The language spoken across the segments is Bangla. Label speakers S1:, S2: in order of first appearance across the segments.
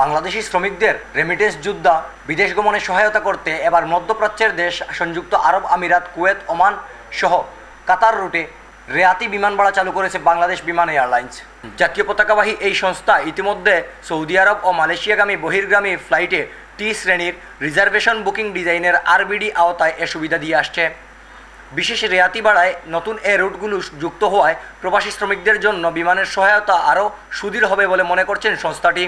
S1: বাংলাদেশি শ্রমিকদের রেমিটেন্স যোদ্ধা বিদেশ গমনে সহায়তা করতে এবার মধ্যপ্রাচ্যের দেশ সংযুক্ত আরব আমিরাত, কুয়েত, ওমান সহ কাতার রুটে রেয়াতি বিমান ভাড়া চালু করেছে বাংলাদেশ বিমান এয়ারলাইন্স। জাতীয় পতাকাবাহী এই সংস্থা ইতিমধ্যে সৌদি আরব ও মালয়েশিয়াগামী বহির্গামী ফ্লাইটে টি শ্রেণির রিজার্ভেশন বুকিং ডিজাইনের আরবিডি আওতায় এ সুবিধা দিয়ে আসছে। বিশেষ রেয়াতি বাড়ায় নতুন এ রুটগুলো যুক্ত হওয়ায় প্রবাসী শ্রমিকদের জন্য বিমানের সহায়তা আরও সুদৃঢ় হবে বলে মনে করছেন সংস্থাটি।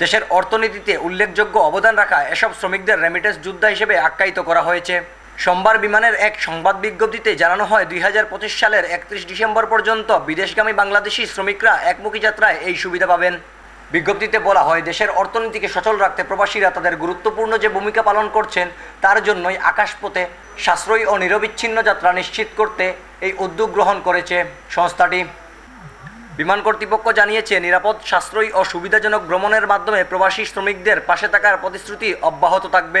S1: দেশের অর্থনীতিতে উল্লেখযোগ্য অবদান রাখা এসব শ্রমিকদের রেমিটেন্স যোদ্ধা হিসেবে আখ্যায়িত করা হয়েছে। সোমবার বিমানের এক সংবাদ বিজ্ঞপ্তিতে জানানো হয়, দুই হাজার পঁচিশ সালের একত্রিশ ডিসেম্বর পর্যন্ত বিদেশগামী বাংলাদেশি শ্রমিকরা একমুখী যাত্রায় এই সুবিধা পাবেন। বিজ্ঞপ্তিতে বলা হয়, দেশের অর্থনীতিকে সচল রাখতে প্রবাসীরা তাদের গুরুত্বপূর্ণ যে ভূমিকা পালন করছেন, তার জন্যই আকাশপথে সাশ্রয়ী ও নিরবিচ্ছিন্ন যাত্রা নিশ্চিত করতে এই উদ্যোগ গ্রহণ করেছে সংস্থাটি। বিমান কর্তৃপক্ষ জানিয়েছে, নিরাপদ, সাশ্রয়ী ও সুবিধাজনক ভ্রমণের মাধ্যমে প্রবাসী শ্রমিকদের পাশে থাকার প্রতিশ্রুতি অব্যাহত থাকবে।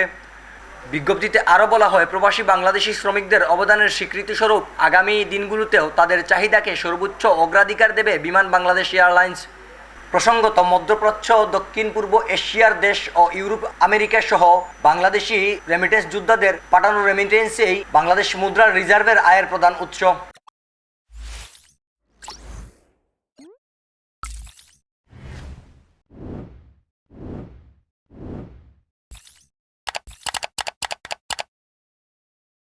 S1: বিজ্ঞপ্তিতে আরও বলা হয়, প্রবাসী বাংলাদেশি শ্রমিকদের অবদানের স্বীকৃতিস্বরূপ আগামী দিনগুলোতেও তাদের চাহিদাকে সর্বোচ্চ অগ্রাধিকার দেবে বিমান বাংলাদেশ এয়ারলাইন্স। প্রসঙ্গত, মধ্যপ্রাচ্য ও দক্ষিণ পূর্ব এশিয়ার দেশ ও ইউরোপ, আমেরিকা সহ বাংলাদেশি রেমিটেন্স যোদ্ধাদের পাঠানো রেমিটেন্সেই বাংলাদেশ মুদ্রার রিজার্ভের আয়ের প্রধান উৎস।